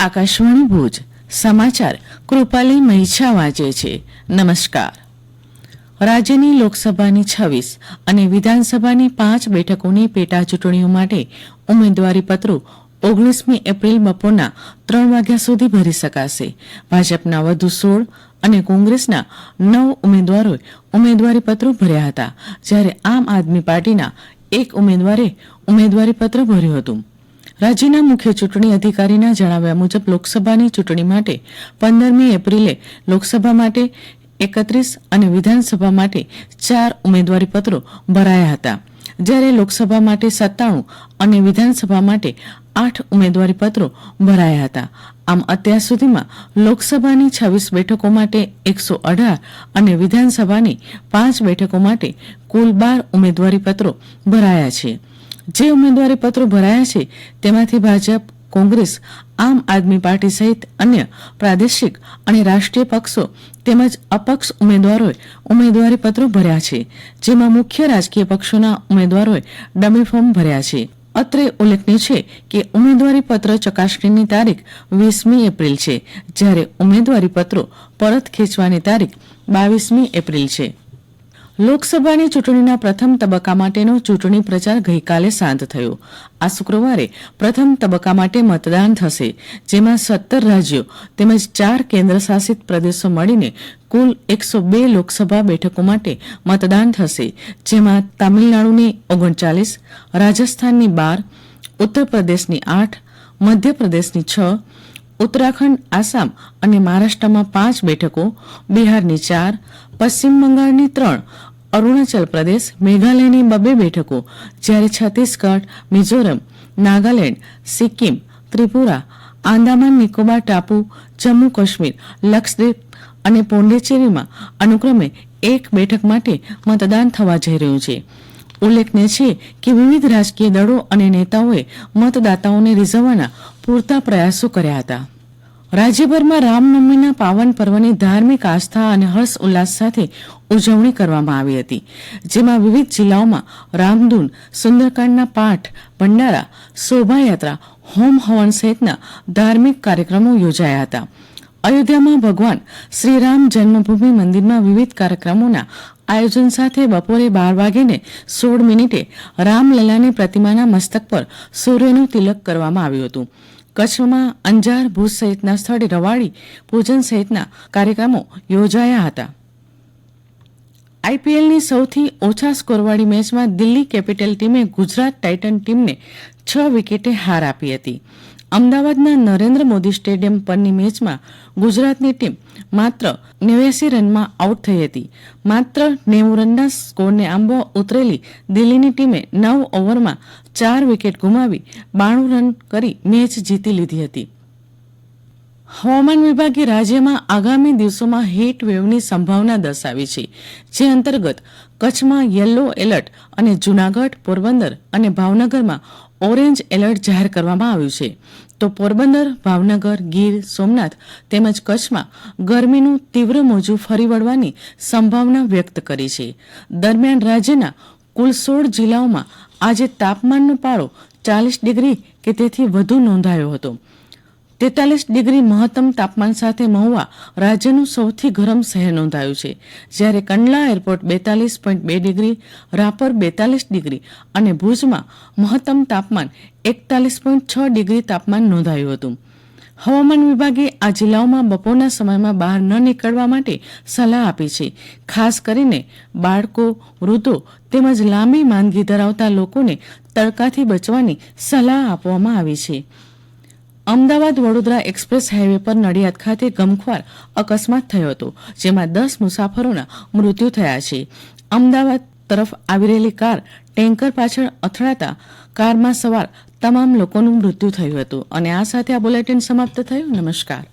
આકાશવાણી ભુજ, સમાચાર કૃપાલી મહિછા વાંચે છે. નમસ્કાર. રાજ્યની લોકસભાની છવ્વીસ અને વિધાનસભાની પાંચ બેઠકોની પેટા ચૂંટણીઓ માટે ઉમેદવારીપત્રો ઓગણીસમી એપ્રિલ બપોરના ત્રણ વાગ્યા સુધી ભરી શકાશે. ભાજપના વધુ સોળ અને કોંગ્રેસના નવ ઉમેદવારોએ ઉમેદવારીપત્રો ભર્યા હતા, જ્યારે આમ આદમી પાર્ટીના એક ઉમેદવારે ઉમેદવારીપત્ર ભર્યું હતું. રાજ્યના મુખ્ય ચૂંટણી અધિકારીના જણાવ્યા મુજબ લોકસભાની ચૂંટણી માટે પંદરમી એપ્રિલે લોકસભા માટે એકત્રીસ અને વિધાનસભા માટે ચાર ઉમેદવારી પત્રો ભરાયા હતા. જ્યારે લોકસભા માટે સત્તાણું અને વિધાનસભા માટે આઠ ઉમેદવારી પત્રો ભરાયા હતા. આમ અત્યાર સુધીમાં લોકસભાની છવ્વીસ બેઠકો માટે એકસો અઢાર અને વિધાનસભાની પાંચ બેઠકો માટે કુલ બાર ઉમેદવારી પત્રો ભરાયા છે. જે ઉમેદવારી પત્રો ભરાયા છે, તેમાંથી ભાજપ, કોંગ્રેસ, આમ આદમી પાર્ટી સહિત અન્ય પ્રાદેશિક અને રાષ્ટ્રીય પક્ષો તેમજ અપક્ષ ઉમેદવારોએ ઉમેદવારી પત્રો ભર્યા છે, જેમાં મુખ્ય રાજકીય પક્ષોના ઉમેદવારોએ ડમી ફોર્મ ભર્યા છે. અત્રે ઉલ્લેખનીય છે કે ઉમેદવારી પત્ર ચકાસણીની તારીખ વીસમી એપ્રિલ છે, જ્યારે ઉમેદવારી પત્રો પરત ખેંચવાની તારીખ બાવીસમી એપ્રિલ છે. લોકસભાની ચૂંટણીના પ્રથમ તબક્કા માટેનો ચૂંટણી પ્રચાર ગઈકાલે શાંત થયો. આ શુક્રવારે પ્રથમ તબક્કા માટે મતદાન થશે, જેમાં સત્તર રાજ્યો તેમજ ચાર કેન્દ્રશાસિત પ્રદેશો મળીને કુલ એકસો બે લોકસભા બેઠકો માટે મતદાન થશે, જેમાં તામિલનાડુની ઓગણચાલીસ, રાજસ્થાનની બાર ઉત્તર પ્રદેશની આઠ, મધ્યપ્રદેશની છ, ઉત્તરાખંડ, આસામ અને મહારાષ્ટ્રમાં પાંચ બેઠકો, બિહારની ચાર, પશ્ચિમ બંગાળની ત્રણ અરુણાચલ પ્રદેશ, મેઘાલયની બબે બેઠકો. જ્યારે છત્તીસગઢ, મિઝોરમ, નાગાલેન્ડ, સિક્કિમ, ત્રિપુરા, આંદામાન, નિકોબાર, ટાપુ, જમ્મુ કાશ્મીર, લક્ષદ્વીપ અને પોંડિચેરીમાં અનુક્રમે એક બેઠક માટે મતદાન થવા જઈ રહ્યું છે. ઉલ્લેખનીય છે કે વિવિધ રાજકીય દળો અને નેતાઓએ મતદાતાઓને રીઝવવાના પૂરતા પ્રયાસો કર્યા હતા. રાજ્યભરમાં રામનવમીના પાવન પર્વની ધાર્મિક આસ્થા અને હર્ષ ઉલ્લાસ સાથે ઉજવણી કરવામાં આવી હતી, જેમાં વિવિધ જિલ્લાઓમાં રામધૂન, સુંદરકાંડના પાઠ, ભંડારા, શોભાયાત્રા, હોમ હવન સહિતના ધાર્મિક કાર્યક્રમો યોજાયા હતા. અયોધ્યામાં ભગવાન શ્રીરામ જન્મભૂમિ મંદિરમાં વિવિધ કાર્યક્રમોના આયોજન સાથે બપોરે બાર વાગીને સોળ મિનિટે રામલલાની પ્રતિમાના મસ્તક પર સૂર્યનું તિલક કરવામાં આવ્યું હતું. કચ્છમાં અંજાર, ભુજ સહિતના સ્થળે રવાડી, પૂજન સહિતના કાર્યક્રમો યોજાયા હતા. આઈપીએલની સૌથી ઓછા સ્કોરવાળી મેચમાં દિલ્હી કેપિટલ ટીમે ગુજરાત ટાઇટન ટીમને છ વિકેટે હાર આપી હતી. અમદાવાદના નરેન્દ્ર મોદી સ્ટેડિયમ પરની મેચમાં ગુજરાતની ટીમ માત્ર નેવ્યાસી રનમાં આઉટ થઈ હતી. માત્ર નેવું રનના સ્કોરને આંબવા ઉતરેલી દિલ્હીની ટીમે નવ ઓવરમાં ચાર વિકેટ ગુમાવી બાણું રન કરી મેચ જીતી લીધી હતી. હવામાન વિભાગે રાજ્યમાં આગામી દિવસોમાં હીટ વેવની સંભાવના દર્શાવી છે, જે અંતર્ગત કચ્છમાં યલો એલર્ટ અને જૂનાગઢ, પોરબંદર અને ભાવનગરમાં ઓરેન્જ એલર્ટ જાહેર કરવામાં આવ્યું છે. તો પોરબંદર, ભાવનગર, ગીર, સોમનાથ તેમજ કચ્છમાં ગરમીનું તીવ્ર મોજું ફરી વળવાની સંભાવના વ્યક્ત કરી છે. દરમિયાન રાજ્યના કુલ સોળ જિલ્લાઓમાં આજે તાપમાનનો પારો ચાલીસ ડિગ્રી કે તેથી વધુ નોંધાયો હતો. તેતાલીસ ડિગ્રી મહત્તમ તાપમાન સાથે મહુવા રાજ્યનું સૌથી ગરમ શહેર નોંધાયું છે, જ્યારે કંડલા એરપોર્ટ બેતાલીસ પોઈન્ટ બે ડિગ્રી, રાપર બેતાલીસ ડિગ્રી અને ભુજમાં મહત્તમ તાપમાન એકતાલીસ પોઈન્ટ છ ડિગ્રી તાપમાન નોંધાયું હતું. હવામાન વિભાગે આ જિલ્લાઓમાં બપોરના સમયમાં બહાર ન નીકળવા માટે સલાહ આપી છે, ખાસ કરીને બાળકો, વૃદ્ધો તેમજ લાંબી માંદગી ધરાવતા લોકોને તડકાથી બચવાની સલાહ આપવામાં આવી છે. અમદાવાદ વડોદરા એક્સપ્રેસ હાઈવે પર નડિયાદ ખાતે ગમખ્વાર અકસ્માત થયો હતો, જેમાં દસ મુસાફરોના મૃત્યુ થયા છે. અમદાવાદ તરફ આવી રહેલી કાર ટેન્કર પાછળ અથડાતા કારમાં સવાર તમામ લોકોનું મૃત્યુ થયું હતું. અને આ સાથે આ બુલેટિન સમાપ્ત થયું. નમસ્કાર.